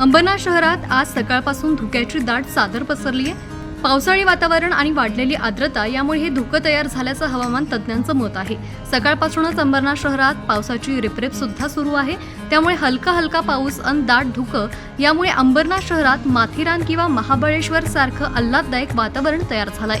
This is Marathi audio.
अंबरनाथ शहरात आज सकाळपासून धुक्याची दाट सादर पसरली आहे. पावसाळी वातावरण आणि वाढलेली आर्द्रता यामुळे हे धुकं तयार झाल्याचं हवामान तज्ज्ञांचं मत आहे. सकाळपासूनच अंबरनाथ शहरात पावसाची रिपरेप सुद्धा सुरू आहे. त्यामुळे हलका हलका पाऊस अन दाट धुकं यामुळे अंबरनाथ शहरात माथेरान किंवा महाबळेश्वर सारखं आल्हाददायक वातावरण तयार झालंय.